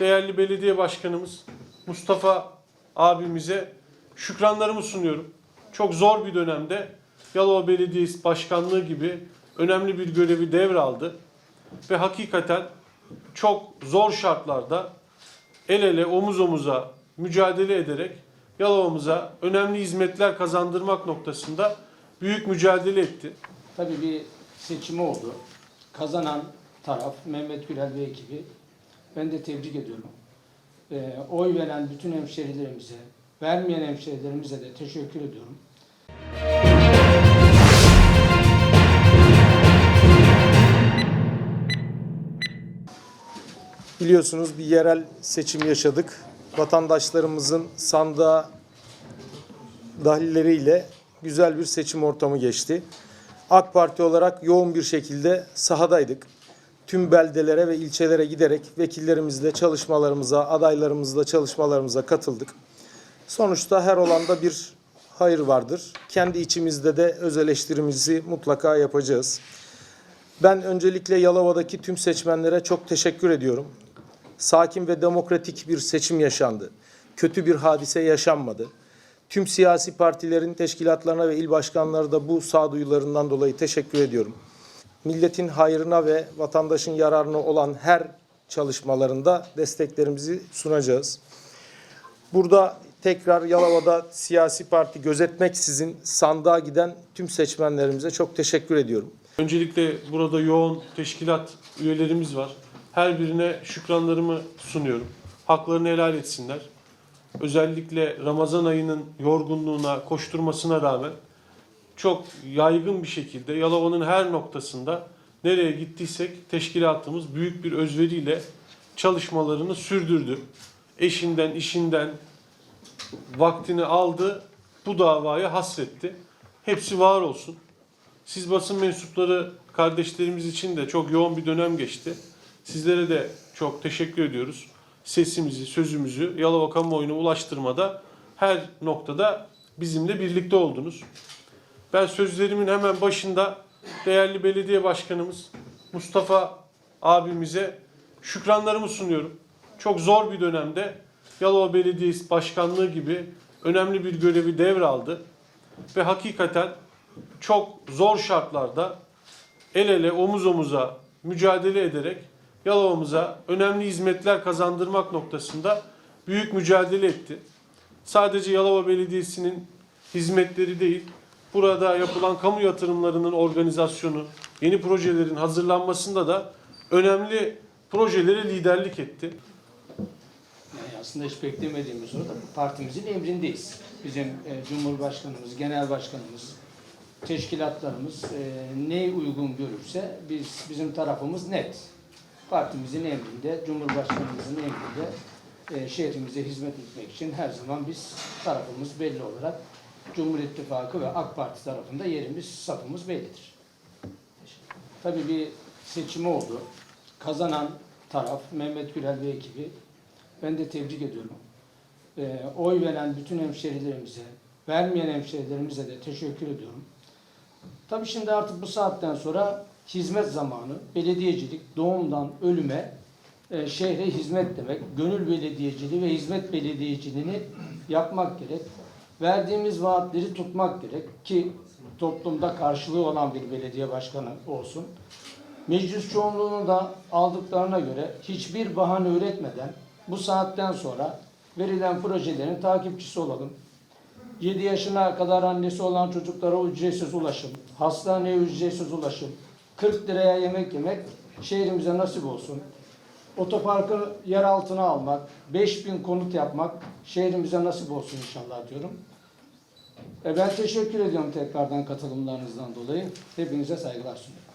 değerli belediye başkanımız Mustafa abimize şükranlarımı sunuyorum. Çok zor bir dönemde Yalova Belediyesi Başkanlığı gibi önemli bir görevi devraldı. Ve hakikaten çok zor şartlarda el ele omuz omuza mücadele ederek Yalova'mıza önemli hizmetler kazandırmak noktasında büyük mücadele etti. Tabii bir seçimi oldu. Kazanan taraf Mehmet Gürel ve ekibi. Ben de tebrik ediyorum. Ee, oy veren bütün hemşerilerimize, vermeyen hemşerilerimize de teşekkür ediyorum. Biliyorsunuz bir yerel seçim yaşadık. Vatandaşlarımızın sandığa dahilleriyle güzel bir seçim ortamı geçti. AK Parti olarak yoğun bir şekilde sahadaydık. Tüm beldelere ve ilçelere giderek vekillerimizle çalışmalarımıza, adaylarımızla çalışmalarımıza katıldık. Sonuçta her olanda bir hayır vardır. Kendi içimizde de öz eleştirimizi mutlaka yapacağız. Ben öncelikle Yalova'daki tüm seçmenlere çok teşekkür ediyorum. Sakin ve demokratik bir seçim yaşandı. Kötü bir hadise yaşanmadı. Tüm siyasi partilerin teşkilatlarına ve il başkanları da bu sağduyularından dolayı teşekkür ediyorum. Milletin hayrına ve vatandaşın yararına olan her çalışmalarında desteklerimizi sunacağız. Burada tekrar Yalova'da siyasi parti gözetmeksizin sandığa giden tüm seçmenlerimize çok teşekkür ediyorum. Öncelikle burada yoğun teşkilat üyelerimiz var. Her birine şükranlarımı sunuyorum. Haklarını helal etsinler. Özellikle Ramazan ayının yorgunluğuna, koşturmasına rağmen çok yaygın bir şekilde Yalova'nın her noktasında nereye gittiysek teşkilatımız büyük bir özveriyle çalışmalarını sürdürdü. Eşinden, işinden vaktini aldı, bu davaya hasretti. Hepsi var olsun. Siz basın mensupları kardeşlerimiz için de çok yoğun bir dönem geçti. Sizlere de çok teşekkür ediyoruz. Sesimizi, sözümüzü Yalova kamuoyuna ulaştırmada her noktada bizimle birlikte oldunuz. Ben sözlerimin hemen başında değerli belediye başkanımız Mustafa abimize şükranlarımı sunuyorum. Çok zor bir dönemde Yalova Belediyesi Başkanlığı gibi önemli bir görevi devraldı. Ve hakikaten çok zor şartlarda el ele omuz omuza mücadele ederek Yalova'mıza önemli hizmetler kazandırmak noktasında büyük mücadele etti. Sadece Yalova Belediyesi'nin hizmetleri değil, burada yapılan kamu yatırımlarının organizasyonu, yeni projelerin hazırlanmasında da önemli projelere liderlik etti. Yani aslında hiç beklemediğimiz orada partimizin emrindeyiz. Bizim e, Cumhurbaşkanımız, Genel Başkanımız, teşkilatlarımız e, neyi uygun görürse biz bizim tarafımız net. Partimizin emrinde, Cumhurbaşkanımızın emrinde e, şehrimize hizmet etmek için her zaman biz tarafımız belli olarak Cumhur İttifakı ve AK Parti tarafında yerimiz, safımız bellidir. Tabii bir seçimi oldu. Kazanan taraf Mehmet Gürel ve ekibi. Ben de tebrik ediyorum. Ee, oy veren bütün hemşerilerimize, vermeyen hemşerilerimize de teşekkür ediyorum. Tabii şimdi artık bu saatten sonra hizmet zamanı, belediyecilik doğumdan ölüme e, şehre hizmet demek. Gönül belediyeciliği ve hizmet belediyeciliğini yapmak gerek. Verdiğimiz vaatleri tutmak gerek ki toplumda karşılığı olan bir belediye başkanı olsun. Meclis çoğunluğunu da aldıklarına göre hiçbir bahane üretmeden bu saatten sonra verilen projelerin takipçisi olalım. 7 yaşına kadar annesi olan çocuklara ücretsiz ulaşım, hastaneye ücretsiz ulaşım, 40 liraya yemek yemek şehrimize nasip olsun. Otoparkı yer altına almak, 5000 konut yapmak şehrimize nasip olsun inşallah diyorum. E ben teşekkür ediyorum tekrardan katılımlarınızdan dolayı. Hepinize saygılar sunuyorum.